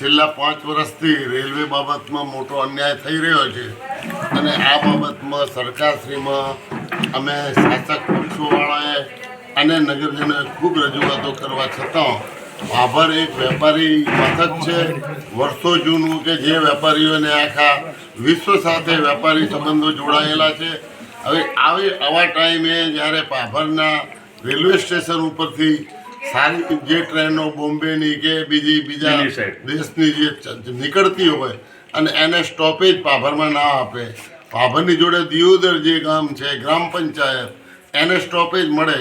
છેલ્લા પાંચ વર્ષથી રેલવે બાબતમાં મોટો અન્યાય થઈ રહ્યો છે. અને આ બાબતમાં સરકારશ્રીમાં અમે શાસક પક્ષોવાળાએ અને નગરજનોએ ખૂબ રજૂઆતો કરવા છતાં ભાભર એક વેપારી મથક છે. વર્ષો જૂનું કે જે વેપારીઓને આખા વિશ્વ સાથે વેપારી સંબંધો જોડાયેલા છે. હવે આવી આવા ટાઈમે જ્યારે ભાભરના રેલવે સ્ટેશન ઉપરથી સારી જે ટ્રેનો બોમ્બેની કે બીજી બીજા દેશની જે નીકળતી હોય અને એને સ્ટોપેજ પાભરમાં ના આપે. પાભરની જોડે દિયોદર જે ગામ છે ગ્રામ પંચાયત એને સ્ટોપેજ મળે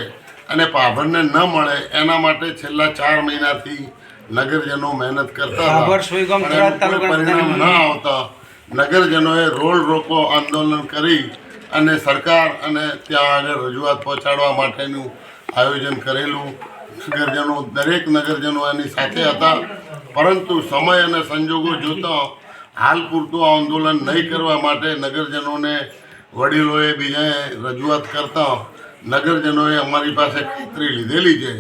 અને પાભરને ન મળે એના માટે છેલ્લા ચાર મહિનાથી નગરજનો મહેનત કરતા પરિણામ ન આવતા. નગરજનોએ રોડ રોકો આંદોલન કરી અને સરકાર અને ત્યાં આગળ રજૂઆત પહોંચાડવા માટેનું આયોજન કરેલું. નગરજનો, દરેક નગરજનો એની સાથે હતા. પરંતુ સમય અને સંજોગો જોતા હાલ પૂરતું આ આંદોલન નહીં કરવા માટે નગરજનોને વડીલોએ બીજાએ રજૂઆત કરતા નગરજનોએ અમારી પાસે ખાતરી લીધેલી છે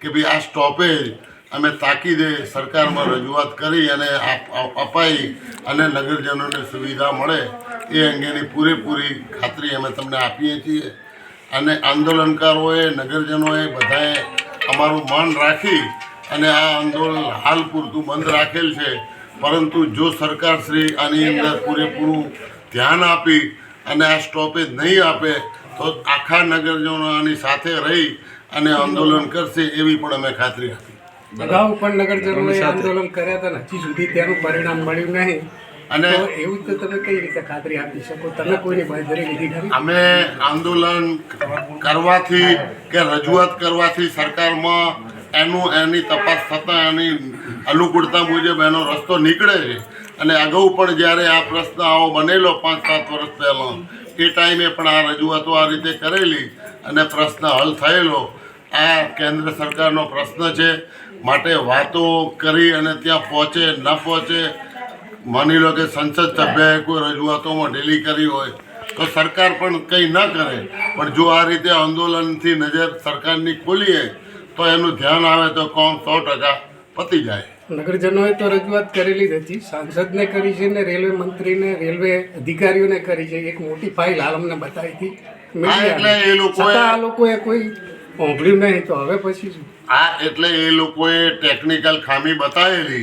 કે ભાઈ આ સ્ટોપેજ અમે તાકીદે સરકારમાં રજૂઆત કરી અને અપાઈ અને નગરજનોને સુવિધા મળે એ અંગેની પૂરેપૂરી ખાતરી અમે તમને આપીએ છીએ. અને આંદોલનકારોએ, નગરજનોએ બધાએ અમારું માન રાખી અને આ આંદોલન હાલ પૂરતું બંધ રાખેલ છે. પરંતુ જો સરકારશ્રી આની અંદર પૂરેપૂરું ધ્યાન આપી અને આ સ્ટોપેજ નહીં આપે તો આખા નગરજનો આની સાથે રહી અને આંદોલન કરશે એવી પણ અમે ખાતરી આપી. અગાઉ પણ નગરજનોએ આંદોલન કર્યા હતા હજી સુધી તેનું પરિણામ મળ્યું નહીં. અને એવું તો તમે કઈ રીતે ખાતરી આપી શકો? તમે કોઈની બાંધરી લીધી ખરી? અમે આંદોલન કરવાથી કે રજૂઆત કરવાથી સરકારમાં એનું એની તપાસ થતાં એની અનુકૂળતા મુજબ એનો રસ્તો નીકળે છે. અને અગાઉ પણ જ્યારે આ પ્રશ્ન આવો બનેલો પાંચ સાત વર્ષ પહેલાં એ ટાઈમે પણ આ રજૂઆતો આ રીતે કરેલી અને પ્રશ્ન હલ થયેલો. આ કેન્દ્ર સરકારનો પ્રશ્ન છે માટે વાતો કરી અને ત્યાં પહોંચે ન પહોંચે માની લો કે સંસદ સભ્યએ કોઈ રજૂઆતોમાં ઢીલી કરી હોય તો સરકાર પણ કંઈ ન કરે. પણ જો આ રીતે આંદોલનથી નજર સરકારની ખોલીએ તો એનું ધ્યાન આવે તો કોમ સો ટકા પતી જાય. નગરજનોએ તો રજૂઆત કરેલી જ હતી. સાંસદને કરી છે ને રેલવે મંત્રીને રેલવે અધિકારીઓને કરી છે. એક મોટી ફાઇલ હાલ અમને બતાવી હતી એટલે એ લોકોએ- આ લોકોએ કોઈ સાંભળ્યું નહીં. તો હવે પછી શું? આ એટલે એ લોકોએ ટેકનિકલ ખામી બતાવેલી.